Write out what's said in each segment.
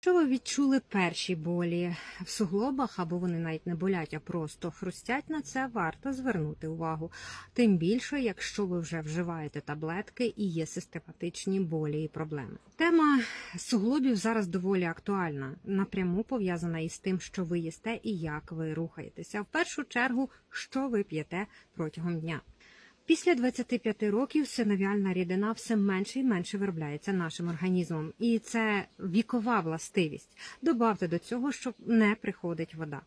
Якщо ви відчули перші болі в суглобах, або вони навіть не болять, а просто хрустять на це, варто звернути увагу. Тим більше, якщо ви вже вживаєте таблетки і є систематичні болі і проблеми. Тема суглобів зараз доволі актуальна, напряму пов'язана із тим, що ви їсте і як ви рухаєтеся. В першу чергу, що ви п'єте протягом дня. Після 25 років синовіальна рідина все менше і менше виробляється нашим організмом, і це вікова властивість. Добавте до цього, що не приходить вода.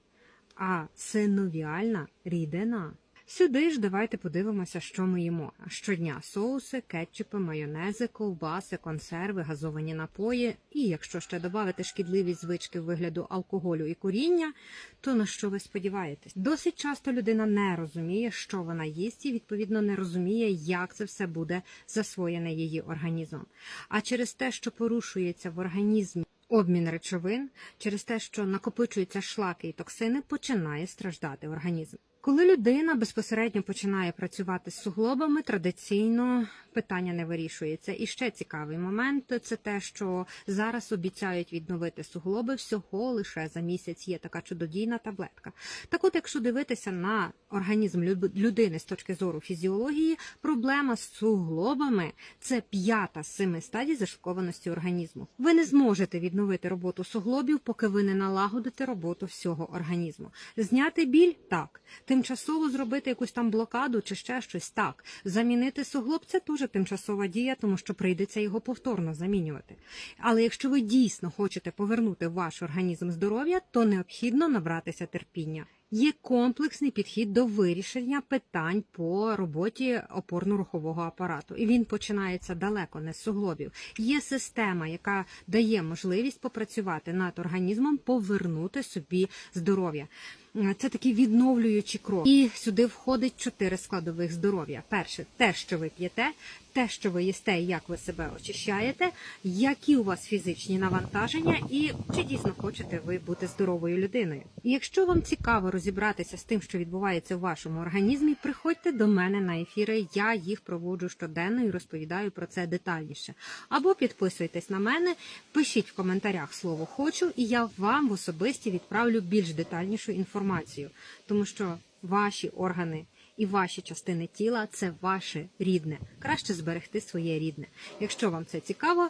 А синовіальна рідина. Сюди ж давайте подивимося, що ми їмо. Щодня соуси, кетчупи, майонези, ковбаси, консерви, газовані напої. І якщо ще додати шкідливі звички вигляду алкоголю і куріння, то на що ви сподіваєтесь? Досить часто людина не розуміє, що вона їсть, і відповідно не розуміє, як це все буде засвоєне її організмом. А через те, що порушується в організмі. Обмін речовин через те, що накопичуються шлаки і токсини, починає страждати організм. Коли людина безпосередньо починає працювати з суглобами, традиційно питання не вирішується. І ще цікавий момент це те, що зараз обіцяють відновити суглоби всього лише за місяць. Є така чудодійна таблетка. Так, от, якщо дивитися на організм людини з точки зору фізіології, проблема з суглобами це п'ята з семи стадій зашокованості організму. Ви не зможете відновити роботу суглобів, поки ви не налагодите роботу всього організму. Зняти біль так, тимчасово зробити якусь там блокаду чи ще щось так. Замінити суглоб це теж тимчасова дія, тому що прийдеться його повторно замінювати. Але якщо ви дійсно хочете повернути ваш організм здоров'я, то необхідно набратися терпіння. Є комплексний підхід до вирішення питань по роботі опорно-рухового апарату, і він починається далеко не з суглобів. Є система, яка дає можливість попрацювати над організмом, повернути собі здоров'я. Це такий відновлюючий крок. І сюди входить чотири складових здоров'я. Перше, те, що ви п'єте, те, що ви їсте, як ви себе очищаєте, які у вас фізичні навантаження, і чи дійсно хочете ви бути здоровою людиною. І якщо вам цікаво розібратися з тим, що відбувається в вашому організмі, приходьте до мене на ефіри. Я їх проводжу щоденно і розповідаю про це детальніше. Або підписуйтесь на мене, пишіть в коментарях слово хочу, і я вам в особисті відправлю більш детальнішу інформацію, тому що ваші органи. І ваші частини тіла це ваше рідне. Краще зберегти своє рідне. Якщо вам це цікаво,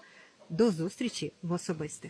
до зустрічі в особистих.